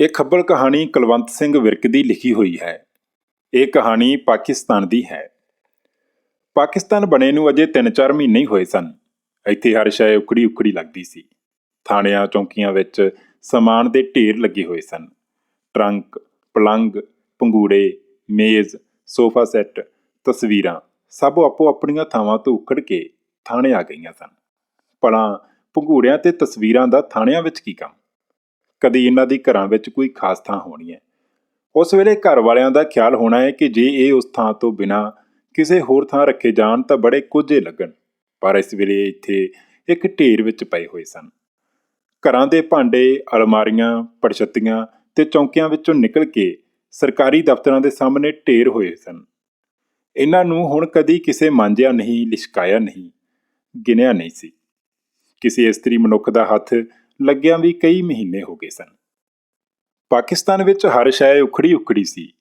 ਇਹ ਖੱਬਲ ਕਹਾਣੀ ਕੁਲਵੰਤ ਸਿੰਘ ਵਿਰਕ ਦੀ ਲਿਖੀ ਹੋਈ ਹੈ। ਇਹ ਕਹਾਣੀ ਪਾਕਿਸਤਾਨ ਦੀ ਹੈ। ਪਾਕਿਸਤਾਨ ਬਣੇ ਨੂੰ ਅਜੇ 3-4 ਮਹੀਨੇ ਹੀ ਹੋਏ ਸਨ। ਇੱਥੇ ਹਰ ਸ਼ੈ ਉਖੜੀ ਉਕੜੀ ਲੱਗਦੀ ਸੀ। ਥਾਣਿਆਂ, ਚੌਂਕੀਆਂ ਵਿੱਚ ਸਮਾਨ ਦੇ ਢੇਰ ਲੱਗੇ ਹੋਏ ਸਨ। ਟਰੰਕ, ਪਲੰਗ, ਪੰਗੂੜੇ, ਮੇਜ਼, ਸੋਫਾ ਸੈੱਟ, ਤਸਵੀਰਾਂ ਸਭ ਆਪੋ ਆਪਣੀਆਂ ਥਾਵਾਂ ਤੋਂ ਉਖੜ ਕੇ ਥਾਣੇ ਆ ਗਈਆਂ ਸਨ। ਭਲਾ ਪੰਗੂੜਿਆਂ ਤੇ ਤਸਵੀਰਾਂ ਦਾ ਥਾਣਿਆਂ ਵਿੱਚ ਕੀ ਕੰਮ? ਕਦੀ ਇਹਨਾਂ ਦੀ ਘਰਾਂ ਵਿੱਚ ਕੋਈ ਖਾਸ ਥਾਂ ਹੋਣੀ ਹੈ। ਉਸ ਵੇਲੇ ਘਰ ਵਾਲਿਆਂ ਦਾ ਖਿਆਲ ਹੋਣਾ ਹੈ ਕਿ ਜੇ ਇਹ ਉਸ ਥਾਂ ਤੋਂ ਬਿਨਾ ਕਿਸੇ ਹੋਰ ਥਾਂ ਰੱਖੇ ਜਾਣ ਤਾਂ ਬੜੇ ਕੁਝੇ ਲੱਗਣ, ਪਰ ਇਸ ਵੇਲੇ ਇੱਥੇ ਇੱਕ ਢੇਰ ਵਿੱਚ ਪਏ ਹੋਏ ਸਨ। ਘਰਾਂ ਦੇ ਭਾਂਡੇ, ਅਲਮਾਰੀਆਂ, ਪੜਛੱਤੀਆਂ ਤੇ ਚੌਂਕਿਆਂ ਵਿੱਚੋਂ ਨਿਕਲ ਕੇ ਸਰਕਾਰੀ ਦਫ਼ਤਰਾਂ ਦੇ ਸਾਹਮਣੇ ਢੇਰ ਹੋਏ ਸਨ। ਇਹਨਾਂ ਨੂੰ ਹੁਣ ਕਦੀ ਕਿਸੇ ਮਾਂਜਿਆ ਨਹੀਂ, ਲਿਸ਼ਕਾਇਆ ਨਹੀਂ, ਗਿਣਿਆ ਨਹੀਂ ਸੀ। ਕਿਸੇ ਇਸਤਰੀ ਮਨੁੱਖ ਦਾ ਹੱਥ ਲੱਗਿਆਂ ਵੀ ਕਈ ਮਹੀਨੇ ਹੋ ਗਏ ਸਨ। ਪਾਕਿਸਤਾਨ ਵਿੱਚ ਹਰ ਸ਼ੈ ਉਖੜੀ ਉਖੜੀ ਸੀ।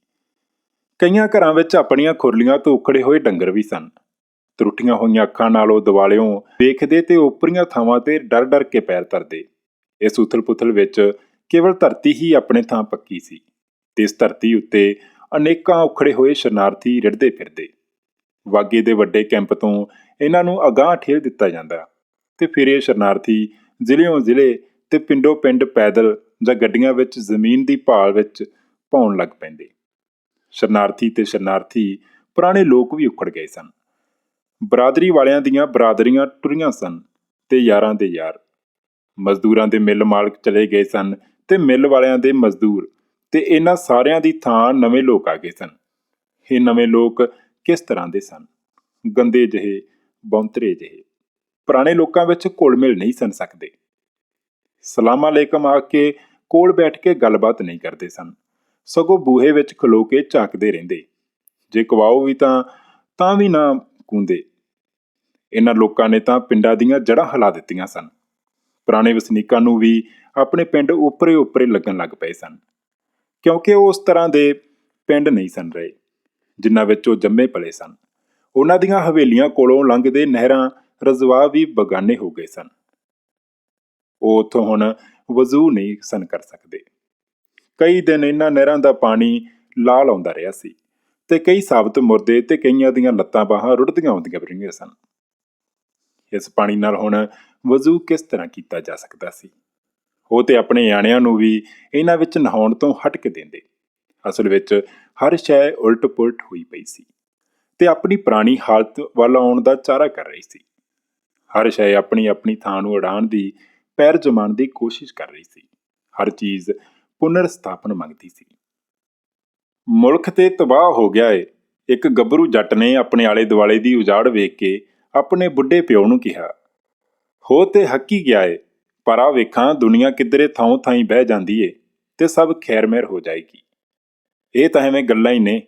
ਕਈਆਂ ਘਰਾਂ ਵਿੱਚ ਆਪਣੀਆਂ ਖੁਰਲੀਆਂ ਤੋਂ ਉਖੜੇ ਹੋਏ ਡੰਗਰ ਵੀ ਸਨ। ਤਰੁੱਟੀਆਂ ਹੋਈਆਂ ਅੱਖਾਂ ਨਾਲੋਂ ਦਿਵਾਲਿਓਂ ਵੇਖਦੇ ਤੇ ਉਪਰੀਆਂ ਥਾਵਾਂ ਤੇ ਡਰ-ਡਰ ਕੇ ਪੈਰ ਧਰਦੇ। ਇਸ ਉਥਲ-ਪੁਥਲ ਵਿੱਚ ਕੇਵਲ ਧਰਤੀ ਹੀ ਆਪਣੇ ਥਾਂ ਪੱਕੀ ਸੀ ਤੇ ਇਸ ਧਰਤੀ ਉੱਤੇ ਅਨੇਕਾਂ ਉਖੜੇ ਹੋਏ ਸ਼ਰਨਾਰਥੀ ਰਿੜਦੇ ਫਿਰਦੇ। ਵਾਗੇ ਦੇ ਵੱਡੇ ਕੈਂਪ ਤੋਂ ਇਹਨਾਂ ਨੂੰ ਅਗਾਹ ਠੇਲ ਦਿੱਤਾ ਜਾਂਦਾ ਤੇ ਫਿਰ ਇਹ ਸ਼ਰਨਾਰਥੀ ਜ਼ਿਲ੍ਹਿਓਂ ਜ਼ਿਲ੍ਹੇ ਤੇ ਪਿੰਡੋਂ ਪਿੰਡ ਪੈਦਲ ਜਾਂ ਗੱਡੀਆਂ ਵਿੱਚ ਜ਼ਮੀਨ ਦੀ ਭਾਲ ਵਿੱਚ ਪਾਉਣ ਲੱਗ ਪੈਂਦੇ। ਸ਼ਰਨਾਰਥੀ ਤੇ ਸ਼ਰਨਾਰਥੀ ਪੁਰਾਣੇ ਲੋਕ ਵੀ ਉਖੜ ਗਏ ਸਨ। ਬਰਾਦਰੀ ਵਾਲਿਆਂ ਦੀਆਂ ਬਰਾਦਰੀਆਂ ਟੁਰੀਆਂ ਸਨ ਤੇ ਯਾਰਾਂ ਦੇ ਯਾਰ। ਮਜ਼ਦੂਰਾਂ ਦੇ ਮਿੱਲ ਮਾਲਕ ਚਲੇ ਗਏ ਸਨ ਤੇ ਮਿੱਲ ਵਾਲਿਆਂ ਦੇ ਮਜ਼ਦੂਰ ਤੇ ਇਹਨਾਂ ਸਾਰਿਆਂ ਦੀ ਥਾਂ ਨਵੇਂ ਲੋਕ ਆ ਗਏ ਸਨ। ਇਹ ਨਵੇਂ ਲੋਕ ਕਿਸ ਤਰ੍ਹਾਂ ਦੇ ਸਨ? ਗੰਦੇ ਜਿਹੇ, ਬੌਂਤਰੇ ਜਿਹੇ। ਪੁਰਾਣੇ ਲੋਕਾਂ ਵਿੱਚ ਘੁਲ ਮਿਲ ਨਹੀਂ ਸਨ ਸਕਦੇ। ਸਲਾਮ ਅਲੈਕਮ ਆ ਕੇ ਕੋਲ ਬੈਠ ਕੇ ਗੱਲਬਾਤ ਨਹੀਂ ਕਰਦੇ ਸਨ। ਸਗੋਂ ਬੂਹੇ ਵਿੱਚ ਖਲੋ ਕੇ ਝਾਕਦੇ ਰਹਿੰਦੇ। ਜੇ ਕਵਾਓ ਵੀ ਤਾਂ ਤਾਂ ਵੀ ਨਾ ਕੂੰਦੇ। ਇਹਨਾਂ ਲੋਕਾਂ ਨੇ ਤਾਂ ਪਿੰਡਾਂ ਦੀਆਂ ਜੜ੍ਹਾਂ ਹਿਲਾ ਦਿੱਤੀਆਂ ਸਨ। ਪੁਰਾਣੇ ਵਸਨੀਕਾਂ ਨੂੰ ਵੀ ਆਪਣੇ ਪਿੰਡ ਉੱਪਰੇ ਉੱਪਰੇ ਲੱਗਣ ਲੱਗ ਪਏ ਸਨ। ਕਿਉਂਕਿ ਉਹ ਉਸ ਤਰ੍ਹਾਂ ਦੇ ਪਿੰਡ ਨਹੀਂ ਸਨ ਰਹੇ, ਜਿਨ੍ਹਾਂ ਵਿੱਚ ਉਹ ਜੰਮੇ ਪਲੇ ਸਨ। ਉਹਨਾਂ ਦੀਆਂ ਹਵੇਲੀਆਂ ਕੋਲੋਂ ਲੰਘਦੇ ਨਹਿਰਾਂ ਰਜ਼ਵਾ ਵੀ ਬਗਾਨੇ ਹੋ ਗਏ ਸਨ। ਉਹ ਉੱਥੋਂ ਹੁਣ ਵਜ਼ੂ ਨਹੀਂ ਸਨ ਕਰ ਸਕਦੇ। ਕਈ ਦਿਨ ਇਹਨਾਂ ਨਹਿਰਾਂ ਦਾ ਪਾਣੀ ਲਾਲ ਆਉਂਦਾ ਰਿਹਾ ਸੀ ਤੇ ਕਈ ਸਾਬਤ ਮੁਰਦੇ ਤੇ ਕਈਆਂ ਦੀਆਂ ਲੱਤਾਂ ਬਾਹਾਂ ਰੁੜਦੀਆਂ ਆਉਂਦੀਆਂ ਰਹੀਆਂ ਸਨ। ਇਸ ਪਾਣੀ ਨਾਲ ਹੁਣ ਵਜ਼ੂ ਕਿਸ ਤਰ੍ਹਾਂ ਕੀਤਾ ਜਾ ਸਕਦਾ ਸੀ? ਉਹ ਤੇ ਆਪਣੇ ਆਣਿਆਂ ਨੂੰ ਵੀ ਇਹਨਾਂ ਵਿੱਚ ਨਹਾਉਣ ਤੋਂ ਹਟ ਕੇ ਦਿੰਦੇ। ਅਸਲ ਵਿੱਚ ਹਰ ਸ਼ੈ ਉਲਟ-ਪੁਲਟ ਹੋਈ ਪਈ ਸੀ ਤੇ ਆਪਣੀ ਪੁਰਾਣੀ ਹਾਲਤ ਵੱਲ ਆਉਣ ਦਾ ਚਾਰਾ ਕਰ ਰਹੀ ਸੀ। ਹਰ ਸ਼ੈ ਆਪਣੀ ਆਪਣੀ ਥਾਂ ਨੂੰ ਅੜਾਣ ਦੀ ਪੈਰ ਜਮਾਉਣ ਦੀ ਕੋਸ਼ਿਸ਼ ਕਰ ਰਹੀ ਸੀ। ਹਰ ਚੀਜ਼ ਪੁਨਰ ਸਥਾਪਨ ਮੰਗਦੀ ਸੀ। ਮੁਲਕ ਤੇ ਤਬਾਹ ਹੋ ਗਿਆ ਏ। ਇੱਕ ਗੱਭਰੂ ਜੱਟ ਨੇ ਆਪਣੇ ਆਲੇ ਦੁਆਲੇ ਦੀ ਉਜਾੜ ਵੇਖ ਕੇ ਆਪਣੇ ਬੁੱਢੇ ਪਿਓ ਨੂੰ ਕਿਹਾ, ਹੋ ਤੇ ਹੱਕੀ ਗਿਆ ਏ, ਪਰ ਆ ਵੇਖਾਂ ਦੁਨੀਆ ਕਿੱਧਰੇ ਥਾਂ ਥਾਈ ਬਹਿ ਜਾਂਦੀ ਏ ਤੇ ਸਭ ਖੈਰ ਮਿਹਰ ਹੋ ਜਾਏਗੀ। ਇਹ ਤਾਂ ਐਵੇਂ ਗੱਲਾਂ ਹੀ ਨੇ।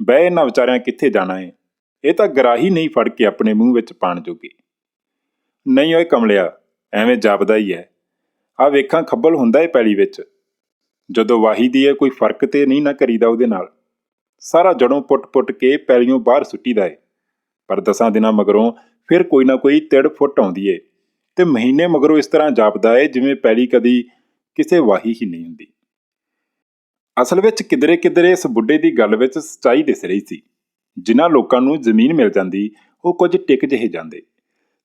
ਬਹਿ ਇਹਨਾਂ ਵਿਚਾਰਿਆਂ ਕਿੱਥੇ ਜਾਣਾ ਏ? ਇਹ ਤਾਂ ਗਰਾਹੀ ਨਹੀਂ ਫੜ ਕੇ ਆਪਣੇ ਮੂੰਹ ਵਿੱਚ ਪਾਣ ਜੋਗੇ। ਨਹੀਂ ਓਏ ਕਮਲਿਆ, ਐਵੇਂ ਜਾਪਦਾ ਹੀ ਹੈ ਆ ਵੇਖਾਂ, ਖੱਬਲ ਹੁੰਦਾ ਏ ਪੈਲੀ ਵਿੱਚ। ਜਦੋਂ ਵਾਹੀ ਦੀ ਏ ਕੋਈ ਫ਼ਰਕ ਤੇ ਨਹੀਂ ਨਾ ਕਰੀਦਾ ਉਹਦੇ ਨਾਲ। ਸਾਰਾ ਜੜੋਂ ਪੁੱਟ-ਪੁੱਟ ਕੇ ਪੈਲੀਓਂ ਬਾਹਰ ਸੁੱਟੀਦਾ ਏ। ਪਰ ਦਸਾਂ ਦਿਨਾਂ ਮਗਰੋਂ ਫਿਰ ਕੋਈ ਨਾ ਕੋਈ ਤਿੜ ਫੁੱਟ ਆਉਂਦੀ ਏ। ਤੇ ਮਹੀਨੇ ਮਗਰੋਂ ਇਸ ਤਰ੍ਹਾਂ ਜਾਪਦਾ ਏ ਜਿਵੇਂ ਪੈਲੀ ਕਦੀ ਕਿਸੇ ਵਾਹੀ ਹੀ ਨਹੀਂ ਹੁੰਦੀ। ਅਸਲ ਵਿੱਚ ਕਿਧਰੇ ਕਿਧਰੇ ਇਸ ਬੁੱਢੇ ਦੀ ਗੱਲ ਵਿੱਚ ਸੱਚਾਈ ਦਿਸ ਰਹੀ ਸੀ। ਜਿਨ੍ਹਾਂ ਲੋਕਾਂ ਨੂੰ ਜ਼ਮੀਨ ਮਿਲ ਜਾਂਦੀ, ਉਹ ਕੁਝ ਟਿਕ ਜਿਹੇ ਜਾਂਦੇ।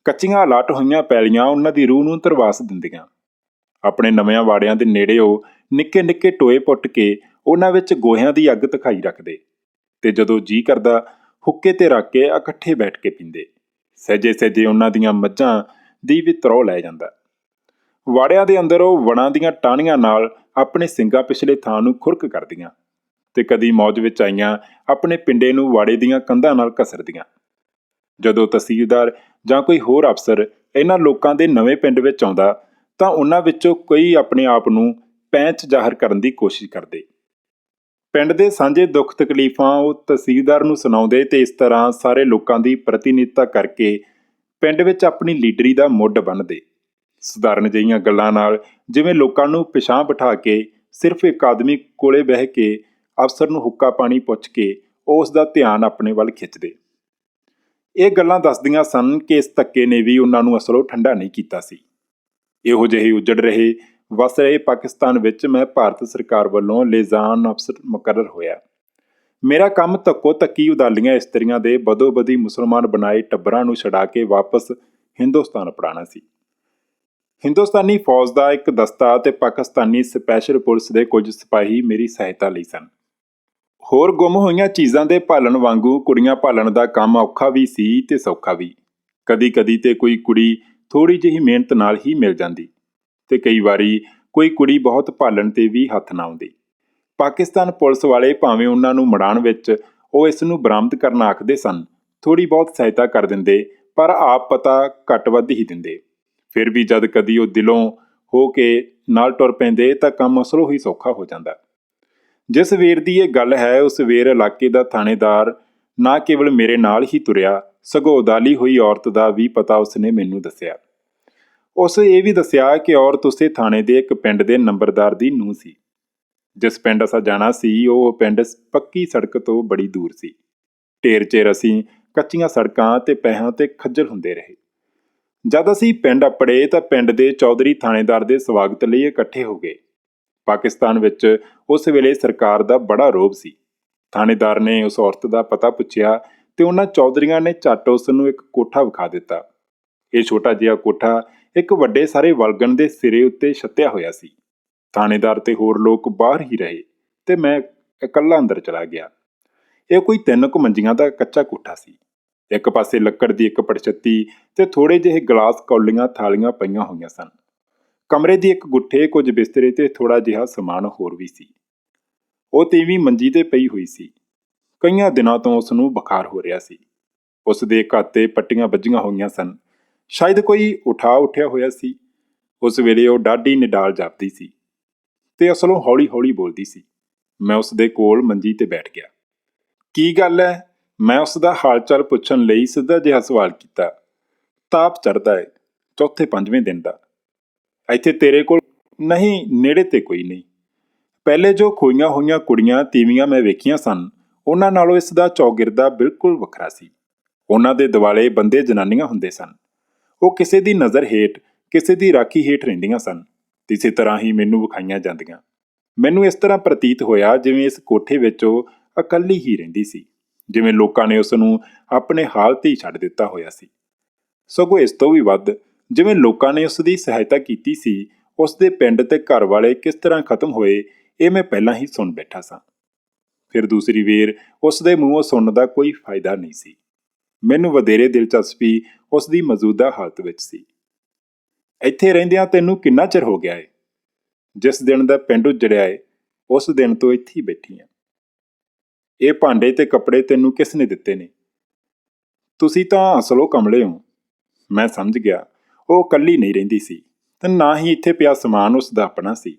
ਕੱਚੀਆਂ ਅਲਾਟ ਹੋਈਆਂ ਪੈਲੀਆਂ ਉਹਨਾਂ ਦੀ ਰੂਹ ਨੂੰ ਤਰਵਾਸ ਦਿੰਦੀਆਂ। ਆਪਣੇ ਨਵਿਆਂ ਵਾੜਿਆਂ ਦੇ ਨੇੜੇ ਉਹ ਨਿੱਕੇ ਨਿੱਕੇ ਟੋਏ ਪੁੱਟ ਕੇ ਉਹਨਾਂ ਵਿੱਚ ਗੋਹਿਆਂ ਦੀ ਅੱਗ ਤਖਾਈ ਰੱਖਦੇ ਤੇ ਜਦੋਂ ਜੀ ਕਰਦਾ, ਹੁੱਕੇ ਤੇ ਰੱਖ ਕੇ ਇਕੱਠੇ ਬੈਠ ਕੇ ਪੀਂਦੇ। ਸਹਜੇ ਸਹਜੇ ਉਹਨਾਂ ਦੀਆਂ ਮੱਝਾਂ ਦੀ ਵੀ ਤਰੋ ਲੈ ਜਾਂਦਾ। ਵਾੜਿਆਂ ਦੇ ਅੰਦਰ ਉਹ ਵਣਾਂ ਦੀਆਂ ਟਾਹਣੀਆਂ ਨਾਲ ਆਪਣੇ ਸਿੰਗਾ ਪਿਛਲੇ ਥਾਂ ਨੂੰ ਖੁਰਕ ਕਰਦੀਆਂ ਤੇ ਕਦੀ ਮੌਜ ਵਿੱਚ ਆਈਆਂ ਆਪਣੇ ਪਿੰਡੇ ਨੂੰ ਵਾੜੇ ਦੀਆਂ ਕੰਧਾਂ ਨਾਲ ਕਸਰਦੀਆਂ ਜਦੋਂ ਤਹਿਸੀਲਦਾਰ ਜਾਂ ਕੋਈ ਹੋਰ ਅਫਸਰ ਇਹਨਾਂ ਲੋਕਾਂ ਦੇ ਨਵੇਂ ਪਿੰਡ ਵਿੱਚ ਆਉਂਦਾ, ਤਾਂ ਉਹਨਾਂ ਵਿੱਚੋਂ ਕਈ ਆਪਣੇ ਆਪ ਨੂੰ ਪੈਂਚ ਜ਼ਾਹਰ ਕਰਨ ਦੀ ਕੋਸ਼ਿਸ਼ ਕਰਦੇ। ਪਿੰਡ ਦੇ ਸਾਂਝੇ ਦੁੱਖ ਤਕਲੀਫਾਂ ਉਹ ਤਹਿਸੀਲਦਾਰ ਨੂੰ ਸੁਣਾਉਂਦੇ ਤੇ ਇਸ ਤਰ੍ਹਾਂ ਸਾਰੇ ਲੋਕਾਂ ਦੀ ਪ੍ਰਤੀਨਿਧਤਾ ਕਰਕੇ ਪਿੰਡ ਵਿੱਚ ਆਪਣੀ ਲੀਡਰੀ ਦਾ ਮੁੱਢ ਬੰਨਦੇ ਸਧਾਰਨ ਜਿਹੀਆਂ ਗੱਲਾਂ ਨਾਲ ਜਿਵੇਂ ਲੋਕਾਂ ਨੂੰ ਪਿਛਾਂ ਬਿਠਾ ਕੇ ਸਿਰਫ ਇੱਕ ਆਦਮੀ ਕੋਲੇ ਬਹਿ ਕੇ ਅਫਸਰ ਨੂੰ ਹੁੱਕਾ ਪਾਣੀ ਪੁੱਛ ਕੇ ਉਸ ਦਾ ਧਿਆਨ ਆਪਣੇ ਵੱਲ ਖਿੱਚਦੇ। ਇਹ ਗੱਲਾਂ ਦੱਸਦੀਆਂ ਸਨ ਕਿ ਇਸ ਧੱਕੇ ਨੇ ਵੀ ਉਹਨਾਂ ਨੂੰ ਅਸਲੋਂ ਠੰਡਾ ਨਹੀਂ ਕੀਤਾ ਸੀ। ਇਹੋ ਜਿਹੇ ਉੱਜੜ ਰਹੇ, ਵਸ ਰਹੇ ਪਾਕਿਸਤਾਨ ਵਿੱਚ ਮੈਂ ਭਾਰਤ ਸਰਕਾਰ ਵੱਲੋਂ ਲੇਜ਼ਾਨ ਅਫਸਰ ਮੁਕਰਰ ਹੋਇਆ। ਮੇਰਾ ਕੰਮ ਧੱਕੋ ਧੱਕੀ ਉਦਾਲੀਆਂ ਇਸਤਰੀਆਂ ਦੇ ਬਦੋਬਦੀ ਮੁਸਲਮਾਨ ਬਣਾਏ ਟੱਬਰਾਂ ਨੂੰ ਛਡਾ ਕੇ ਵਾਪਸ ਹਿੰਦੁਸਤਾਨ ਅਪਣਾਉਣਾ ਸੀ। ਹਿੰਦੁਸਤਾਨੀ ਫੌਜ ਦਾ ਇੱਕ ਦਸਤਾ ਤੇ ਪਾਕਿਸਤਾਨੀ ਸਪੈਸ਼ਲ ਪੁਲਿਸ ਦੇ ਕੁਝ ਸਿਪਾਹੀ ਮੇਰੀ ਸਹਾਇਤਾ ਲਈ ਸਨ। ਹੋਰ ਗੁੰਮ ਹੋਈਆਂ ਚੀਜ਼ਾਂ ਦੇ ਭਾਲਣ ਵਾਂਗੂ ਕੁੜੀਆਂ ਭਾਲਣ ਦਾ ਕੰਮ ਔਖਾ ਵੀ ਸੀ ਤੇ ਸੌਖਾ ਵੀ। ਕਦੀ-ਕਦੀ ਤੇ ਕੋਈ ਕੁੜੀ ਥੋੜੀ ਜਿਹੀ ਮਿਹਨਤ ਨਾਲ ਹੀ ਮਿਲ ਜਾਂਦੀ ਤੇ ਕਈ ਵਾਰੀ ਕੋਈ ਕੁੜੀ ਬਹੁਤ ਭਾਲਣ ਤੇ ਵੀ ਹੱਥ ਨਾ ਆਉਂਦੀ। ਪਾਕਿਸਤਾਨ ਪੁਲਿਸ ਵਾਲੇ ਭਾਵੇਂ ਉਹਨਾਂ ਨੂੰ ਮੜਾਣ ਵਿੱਚ ਉਹ ਇਸ ਨੂੰ ਬਰਾਮਦ ਕਰਨ ਆਖਦੇ ਸਨ ਥੋੜੀ ਬਹੁਤ ਸਹਾਇਤਾ ਕਰ ਦਿੰਦੇ, ਪਰ ਆਪ ਪਤਾ ਘੱਟ ਵੱਧ ਹੀ ਦਿੰਦੇ। ਫਿਰ ਵੀ ਜਦ ਕਦੀ ਉਹ ਦਿਲੋਂ ਹੋ ਕੇ ਨਾਲ ਟੁਰ ਪੈਂਦੇ ਤਾਂ ਕੰਮ ਅਸਲੋਂ ਹੀ ਸੌਖਾ ਹੋ ਜਾਂਦਾ। ਜਿਸ ਵੇਰ ਦੀ ਇਹ ਗੱਲ ਹੈ, ਉਸ ਵੇਰ ਇਲਾਕੇ ਦਾ ਥਾਣੇਦਾਰ ਨਾ ਕੇਵਲ ਮੇਰੇ ਨਾਲ ਹੀ ਤੁਰਿਆ, ਸਗੋਂ ਉਦਾਲੀ ਹੋਈ ਔਰਤ ਦਾ ਵੀ ਪਤਾ ਉਸਨੇ ਮੈਨੂੰ ਦੱਸਿਆ। ਉਸ ਇਹ ਵੀ ਦੱਸਿਆ ਕਿ ਔਰਤ ਉਸੇ ਥਾਣੇ ਦੇ ਇੱਕ ਪਿੰਡ ਦੇ ਨੰਬਰਦਾਰ ਦੀ ਨੂੰਹ ਸੀ। ਜਿਸ ਪਿੰਡ ਅਸਾਂ ਜਾਣਾ ਸੀ, ਉਹ ਪਿੰਡ ਪੱਕੀ ਸੜਕ ਤੋਂ ਬੜੀ ਦੂਰ ਸੀ। ਢੇਰ ਚਿਰ ਅਸੀਂ ਕੱਚੀਆਂ ਸੜਕਾਂ ਤੇ ਪੈਹਾਂ ਤੇ ਖੱਜਲ ਹੁੰਦੇ ਰਹੇ। ਜਦ ਅਸੀਂ ਪਿੰਡ ਅਪੜੇ ਤਾਂ ਪਿੰਡ ਦੇ ਚੌਧਰੀ ਥਾਣੇਦਾਰ ਦੇ ਸਵਾਗਤ ਲਈ ਇਕੱਠੇ ਹੋ ਗਏ। ਪਾਕਿਸਤਾਨ ਵਿੱਚ ਉਸ ਵੇਲੇ ਸਰਕਾਰ ਦਾ ਬੜਾ ਰੋਬ ਸੀ। ਥਾਣੇਦਾਰ ਨੇ ਉਸ ਔਰਤ ਦਾ ਪਤਾ ਪੁੱਛਿਆ ਤੇ ਉਹਨਾਂ ਚੌਧਰੀਆਂ ਨੇ ਝੱਟ ਉਸ ਨੂੰ ਇੱਕ ਕੋਠਾ ਵਿਖਾ ਦਿੱਤਾ। ਇਹ ਛੋਟਾ ਜਿਹਾ ਕੋਠਾ ਇੱਕ ਵੱਡੇ ਸਾਰੇ ਵਲਗਣ ਦੇ ਸਿਰੇ ਉੱਤੇ ਛੱਤਿਆ ਹੋਇਆ ਸੀ। ਥਾਣੇਦਾਰ ਤੇ ਹੋਰ ਲੋਕ ਬਾਹਰ ਹੀ ਰਹੇ ਤੇ ਮੈਂ ਇਕੱਲਾ ਅੰਦਰ ਚਲਾ ਗਿਆ। ਇਹ ਕੋਈ ਤਿੰਨ ਕੁ ਮੰਜੀਆਂ ਦਾ ਕੱਚਾ ਕੋਠਾ ਸੀ। ਇੱਕ ਪਾਸੇ ਲੱਕੜ ਦੀ ਇੱਕ ਪੜਛੱਤੀ ਤੇ ਥੋੜੇ ਜਿਹੇ ਗਲਾਸ ਕੌਲੀਆਂ ਥਾਲੀਆਂ ਪਈਆਂ ਹੋਈਆਂ ਸਨ। ਕਮਰੇ ਦੀ ਇੱਕ ਗੁੱਠੇ ਕੁਝ ਬਿਸਤਰੇ ਤੇ ਥੋੜਾ ਜਿਹਾ ਸਮਾਨ ਹੋਰ ਵੀ ਸੀ। ਉਹ ਤੀਵੀਂ ਮੰਜੀ ਤੇ ਪਈ ਹੋਈ ਸੀ। ਕਈਆਂ ਦਿਨਾਂ ਤੋਂ ਉਸ ਨੂੰ ਬੁਖਾਰ ਹੋ ਰਿਹਾ ਸੀ। ਉਸ ਦੇ 'ਤੇ ਪੱਟੀਆਂ ਵੱਜੀਆਂ ਹੋਈਆਂ ਸਨ। ਸ਼ਾਇਦ ਕੋਈ ਉਠਾ ਉੱਠਿਆ ਹੋਇਆ ਸੀ। ਉਸ ਵੇਲੇ ਉਹ ਡਾਢੀ ਨਿਡਾਲ ਜਾਪਦੀ ਸੀ ਤੇ ਅਸਲੋਂ ਹੌਲੀ-ਹੌਲੀ ਬੋਲਦੀ ਸੀ, ਮੈਂ ਉਸ ਦੇ ਕੋਲ ਮੰਜੀ ਤੇ ਬੈਠ ਗਿਆ। ਕੀ ਗੱਲ ਹੈ ਮੈਂ ਉਸ ਦਾ ਹਾਲ-ਚਾਲ ਪੁੱਛਣ ਲਈ ਸਿੱਧਾ ਜਿਹਾ ਸਵਾਲ ਕੀਤਾ। ਤਾਪ ਚੜਦਾ ਹੈ ਚੌਥੇ ਪੰਜਵੇਂ ਦਿਨ ਦਾ। ਇੱਥੇ ਤੇਰੇ ਕੋਲ ਨਹੀਂ, ਨੇੜੇ ਤੇ ਕੋਈ ਨਹੀਂ। ਪਹਿਲੇ ਜੋ ਖੋਈਆਂ ਹੋਈਆਂ ਕੁੜੀਆਂ ਤੀਵੀਆਂ ਮੈਂ ਵੇਖੀਆਂ ਸਨ, ਉਹਨਾਂ ਨਾਲੋਂ ਇਸ ਦਾ ਚੌਗਿਰਦਾ ਬਿਲਕੁਲ ਵੱਖਰਾ ਸੀ। ਉਹਨਾਂ ਦੇ ਦਿਵਾਲੇ ਬੰਦੇ ਜਨਾਨੀਆਂ ਹੁੰਦੇ ਸਨ। ਉਹ ਕਿਸੇ ਦੀ ਨਜ਼ਰ ਹੇਠ, ਕਿਸੇ ਦੀ ਰਾਖੀ ਹੇਠ ਰਹਿੰਦੀਆਂ ਸਨ। ਇਸੇ ਤਰ੍ਹਾਂ ਹੀ ਮੈਨੂੰ ਵਿਖਾਈਆਂ ਜਾਂਦੀਆਂ। ਮੈਨੂੰ ਇਸ ਤਰ੍ਹਾਂ ਪ੍ਰਤੀਤ ਹੋਇਆ ਜਿਵੇਂ ਇਸ ਕੋਠੇ ਵਿੱਚ ਉਹ ਇਕੱਲੀ ਹੀ ਰਹਿੰਦੀ ਸੀ, ਜਿਵੇਂ ਲੋਕਾਂ ਨੇ ਉਸ ਨੂੰ ਆਪਣੇ ਹਾਲ ਤੇ ਹੀ ਛੱਡ ਦਿੱਤਾ ਹੋਇਆ ਸੀ। ਸਗੋਂ ਇਸ ਤੋਂ ਵੀ ਵੱਧ ਜਿਵੇਂ ਲੋਕਾਂ ਨੇ ਉਸ ਦੀ ਸਹਾਇਤਾ ਕੀਤੀ ਸੀ ਉਸ ਦੇ ਪਿੰਡ ਤੇ ਘਰ ਵਾਲੇ ਕਿਸ ਤਰ੍ਹਾਂ ਖਤਮ ਹੋਏ, ਇਹ ਮੈਂ ਪਹਿਲਾਂ ਹੀ ਸੁਣ ਬੈਠਾ ਸਾਂ। ਫਿਰ ਦੂਸਰੀ ਵੇਰ ਉਸ ਦੇ ਮੂੰਹੋਂ ਸੁਣਨ ਦਾ ਕੋਈ ਫਾਇਦਾ ਨਹੀਂ ਸੀ। ਮੈਨੂੰ ਵਧੇਰੇ ਦਿਲਚਸਪੀ ਉਸ ਦੀ ਮੌਜੂਦਾ ਹਾਲਤ ਵਿੱਚ ਸੀ। ਇੱਥੇ ਰਹਿੰਦਿਆਂ ਤੈਨੂੰ ਕਿੰਨਾ ਚਿਰ ਹੋ ਗਿਆ ਏ? ਜਿਸ ਦਿਨ ਦਾ ਪਿੰਡ ਉਜੜਿਆ ਏ, ਉਸ ਦਿਨ ਤੋਂ ਇੱਥੇ ਹੀ ਬੈਠੀ ਆਂ। ਇਹ ਭਾਂਡੇ ਤੇ ਕੱਪੜੇ ਤੈਨੂੰ ਕਿਸ ਨੇ ਦਿੱਤੇ ਨੇ? ਤੁਸੀਂ ਤਾਂ ਅਸਲੋਂ ਕਮਲੇ ਹੋ। ਮੈਂ ਸਮਝ ਗਿਆ ਉਹ ਇਕੱਲੀ ਨਹੀਂ ਰਹਿੰਦੀ ਸੀ ਤੇ ਨਾ ਹੀ ਇੱਥੇ ਪਿਆ ਸਮਾਨ ਉਸ ਦਾ ਆਪਣਾ ਸੀ।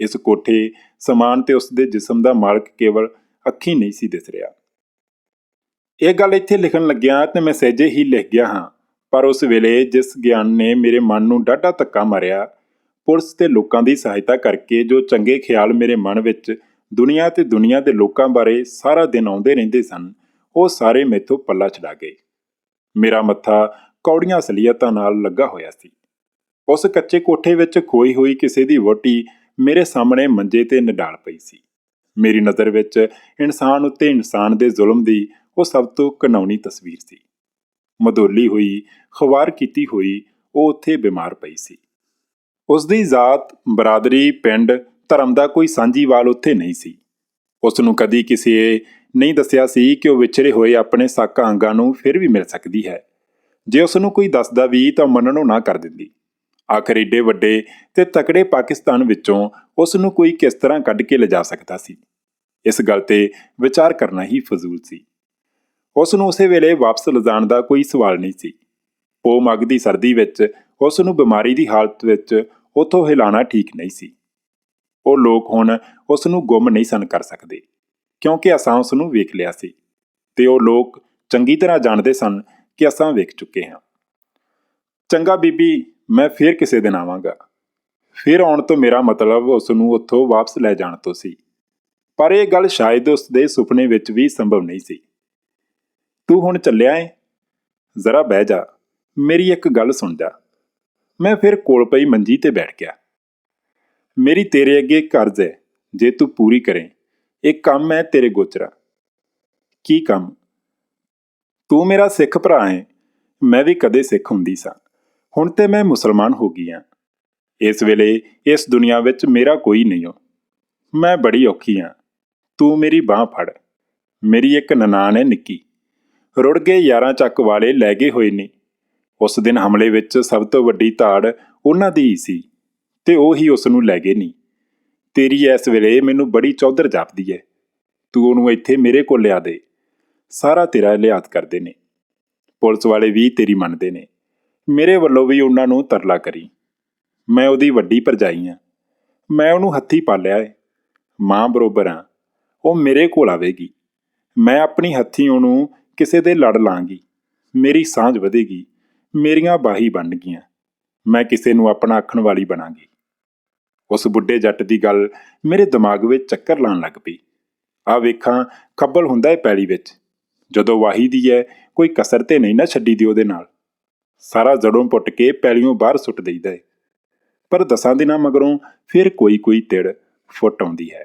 ਇਸ ਕੋਠੇ, ਸਮਾਨ ਤੇ ਉਸ ਦੇ ਜਿਸਮ ਦਾ ਮਾਲਕ ਕੇਵਲ ਅੱਖੀ ਨਹੀਂ ਸੀ ਦਿਸ ਰਿਹਾ। ਇਹ ਗੱਲ ਇੱਥੇ ਲਿਖਣ ਲੱਗਿਆ ਤੇ ਮੈਂ ਸਹਿਜੇ ਹੀ ਲਿਖ ਗਿਆ ਹਾਂ, ਪਰ ਉਸ ਵੇਲੇ ਜਿਸ ਗਿਆਨ ਨੇ ਮੇਰੇ ਮਨ ਨੂੰ ਡਾਢਾ ਧੱਕਾ ਮਾਰਿਆ, ਪੁਲਿਸ ਤੇ ਲੋਕਾਂ ਦੀ ਸਹਾਇਤਾ ਕਰਕੇ ਜੋ ਚੰਗੇ ਖਿਆਲ ਮੇਰੇ ਮਨ ਵਿੱਚ ਦੁਨੀਆ ਤੇ ਦੁਨੀਆ ਦੇ ਲੋਕਾਂ ਬਾਰੇ ਸਾਰਾ ਦਿਨ ਆਉਂਦੇ ਰਹਿੰਦੇ ਸਨ, ਉਹ ਸਾਰੇ ਮੇਥੋਂ ਪੱਲਾ ਛਡਾ ਗਏ। ਮੇਰਾ ਮੱਥਾ ਕੌੜੀਆਂ ਅਸਲੀਅਤਾਂ ਨਾਲ ਲੱਗਾ ਹੋਇਆ ਸੀ। ਉਸ ਕੱਚੇ ਕੋਠੇ ਵਿੱਚ ਖੋਈ ਹੋਈ ਕਿਸੇ ਦੀ ਵੋਟੀ ਮੇਰੇ ਸਾਹਮਣੇ ਮੰਜੇ ਤੇ ਨਡਾਲ ਪਈ ਸੀ। ਮੇਰੀ ਨਜ਼ਰ ਵਿੱਚ ਇਨਸਾਨ ਉੱਤੇ ਇਨਸਾਨ ਦੇ ਜ਼ੁਲਮ ਦੀ ਉਹ ਸਭ ਤੋਂ ਘਨਾਉਣੀ ਤਸਵੀਰ ਸੀ। ਮਦੋਲੀ ਹੋਈ ਖਵਾਰ ਕੀਤੀ ਹੋਈ ਉਹ ਉੱਥੇ ਬਿਮਾਰ ਪਈ ਸੀ। ਉਸ ਦੀ ਜ਼ਾਤ, ਬਰਾਦਰੀ, ਪਿੰਡ, ਧਰਮ ਦਾ ਕੋਈ ਸਾਂਝੀਵਾਲ ਉੱਥੇ ਨਹੀਂ ਸੀ। ਉਸ ਨੂੰ ਕਦੀ ਕਿਸੇ ਨਹੀਂ ਦੱਸਿਆ ਸੀ ਕਿ ਉਹ ਵਿਛੜੇ ਹੋਏ ਆਪਣੇ ਸਾਕਾ ਅੰਗਾਂ ਨੂੰ ਫਿਰ ਵੀ ਮਿਲ ਸਕਦੀ ਹੈ। ਜੇ ਉਸ ਨੂੰ ਕੋਈ ਦੱਸਦਾ ਵੀ ਤਾਂ ਮੰਨਣੋਂ ਨਾ ਕਰ ਦਿੰਦੀ। ਆਖਰ ਏਡੇ ਵੱਡੇ ਤੇ ਤਕੜੇ ਪਾਕਿਸਤਾਨ ਵਿੱਚੋਂ ਉਸ ਨੂੰ ਕੋਈ ਕਿਸ ਤਰ੍ਹਾਂ ਕੱਢ ਕੇ ਲਿਜਾ ਸਕਦਾ ਸੀ? ਇਸ ਗੱਲ ਤੇ ਵਿਚਾਰ ਕਰਨਾ ਹੀ ਫਜ਼ੂਲ ਸੀ। ਉਸ ਨੂੰ ਉਸੇ ਵੇਲੇ ਵਾਪਸ ਲਿਜਾਣ ਦਾ ਕੋਈ ਸਵਾਲ ਨਹੀਂ ਸੀ। ਪੋ ਮੱਗ ਦੀ ਸਰਦੀ ਵਿੱਚ ਉਸ ਨੂੰ ਬਿਮਾਰੀ ਦੀ ਹਾਲਤ ਵਿੱਚ ਉਥੋਂ ਹਿਲਾਣਾ ਠੀਕ ਨਹੀਂ ਸੀ। ਉਹ ਲੋਕ ਹੁਣ ਉਸ ਨੂੰ ਗੁੰਮ ਨਹੀਂ ਸਨ ਕਰ ਸਕਦੇ, ਕਿਉਂਕਿ ਅਸਾਂ ਉਸ ਨੂੰ ਵੇਖ ਲਿਆ ਸੀ। ਤੇ ਉਹ ਲੋਕ ਚੰਗੀ ਤਰ੍ਹਾਂ ਜਾਣਦੇ ਸਨ ਕਿ ਅਸਾਂ ਵੇਖ ਚੁੱਕੇ ਹਾਂ। ਚੰਗਾ ਬੀਬੀ, ਮੈਂ ਫੇਰ ਕਿਸੇ ਦਿਨ ਆਵਾਂਗਾ। ਫਿਰ ਆਉਣ ਤੋਂ ਮੇਰਾ ਮਤਲਬ ਉਸ ਨੂੰ ਉੱਥੋਂ ਵਾਪਸ ਲੈ ਜਾਣ ਤੋਂ ਸੀ। ਪਰ ਇਹ ਗੱਲ ਸ਼ਾਇਦ ਉਸ ਦੇ ਸੁਪਨੇ ਵਿੱਚ ਵੀ ਸੰਭਵ ਨਹੀਂ ਸੀ। ਤੂੰ ਹੁਣ ਚੱਲਿਆ ਏ? ਜ਼ਰਾ ਬਹਿ ਜਾ। ਮੇਰੀ ਇੱਕ ਗੱਲ ਸੁਣ ਜਾ। ਮੈਂ ਫਿਰ ਕੋਲ ਪਈ ਮੰਜੀ ਤੇ ਬੈਠ ਗਿਆ। ਮੇਰੀ ਤੇਰੇ ਅੱਗੇ ਕਰਜ਼ ਹੈ ਜੇ ਤੂੰ ਪੂਰੀ ਕਰੇ। ਇਹ ਕੰਮ ਹੈ ਤੇਰੇ ਗੋਚਰਾ। ਕੀ ਕੰਮ? ਤੂੰ ਮੇਰਾ ਸਿੱਖ ਭਰਾ ਹੈ। ਮੈਂ ਵੀ ਕਦੇ ਸਿੱਖ ਹੁੰਦੀ ਸਾਂ। ਹੁਣ ਤੇ ਮੈਂ ਮੁਸਲਮਾਨ ਹੋ ਗਈ ਹਾਂ ਇਸ ਵੇਲੇ ਇਸ ਦੁਨੀਆ ਵਿੱਚ ਮੇਰਾ ਕੋਈ ਨਹੀਂ ਹੋ ਮੈਂ ਬੜੀ ਔਖੀ ਹਾਂ ਤੂੰ ਮੇਰੀ ਬਾਹ ਫੜ। ਮੇਰੀ ਇੱਕ ਨਨਾਣ ਹੈ ਨਿੱਕੀ। ਰੁੜ ਗਏ ਯਾਰਾਂ ਚੱਕ ਵਾਲੇ ਲੈ ਗਏ ਹੋਏ ਨੇ। ਉਸ ਦਿਨ ਹਮਲੇ ਵਿੱਚ ਸਭ ਤੋਂ ਵੱਡੀ ਧਾੜ ਉਹਨਾਂ ਦੀ ਹੀ ਸੀ ਤੇ ਉਹ ਹੀ ਉਸ ਨੂੰ ਲੈ ਗਏ ਨਹੀਂ ਤੇਰੀ ਇਸ ਵੇਲੇ ਮੈਨੂੰ ਬੜੀ ਚੌਧਰ ਜਾਪਦੀ ਹੈ। ਤੂੰ ਉਹਨੂੰ ਇੱਥੇ ਮੇਰੇ ਕੋਲ ਲਿਆ ਦੇ। ਸਾਰਾ ਤੇਰਾ ਲਿਹਾਜ਼ ਕਰਦੇ ਨੇ। ਪੁਲਿਸ ਵਾਲੇ ਵੀ ਤੇਰੀ ਮੰਨਦੇ ਨੇ। ਮੇਰੇ ਵੱਲੋਂ ਵੀ ਉਹਨਾਂ ਨੂੰ ਤਰਲਾ ਕਰੀ। ਮੈਂ ਉਹਦੀ ਵੱਡੀ ਭਰਜਾਈ ਆ। ਮੈਂ ਉਹਨੂੰ ਹੱਥੀ ਪਾਲਿਆ ਏ। ਮਾਂ ਬਰੋਬਰ ਆ। ਉਹ ਮੇਰੇ ਕੋਲ ਆਵੇਗੀ। ਮੈਂ ਆਪਣੀ ਹੱਥੀ ਉਹਨੂੰ ਕਿਸੇ ਦੇ ਲੜ ਲਾਂਗੀ। ਮੇਰੀ ਸਾਂਝ ਵਧੇਗੀ। ਮੇਰੀਆਂ ਬਾਹੀ ਬਣ ਗਈਆਂ ਮੈਂ ਕਿਸੇ ਨੂੰ ਆਪਣਾ ਆਖਣ ਵਾਲੀ ਬਣਾਂਗੀ। ਉਸ ਬੁੱਢੇ ਜੱਟ ਦੀ ਗੱਲ ਮੇਰੇ ਦਿਮਾਗ ਵਿੱਚ ਚੱਕਰ ਲਾਉਣ ਲੱਗ ਪਈ। ਆ ਵੇਖਾਂ ਖੱਬਲ ਹੁੰਦਾ ਏ ਪੈਲੀ ਵਿੱਚ। ਜਦੋਂ ਵਾਹੀ ਦੀ ਹੈ ਕੋਈ ਕਸਰ ਤੇ ਨਹੀਂ ਨਾ ਛੱਡੀ ਦੀ ਉਹਦੇ ਨਾਲ। ਸਾਰਾ ਜੜੋਂ ਪੁੱਟ ਕੇ ਪੈਲੀਓਂ ਬਾਹਰ ਸੁੱਟ ਦੇਈਦਾ ਏ। ਪਰ ਦਸਾਂ ਦਿਨਾਂ ਮਗਰੋਂ ਫਿਰ ਕੋਈ ਕੋਈ ਤਿੜ ਫੁੱਟ ਆਉਂਦੀ ਹੈ।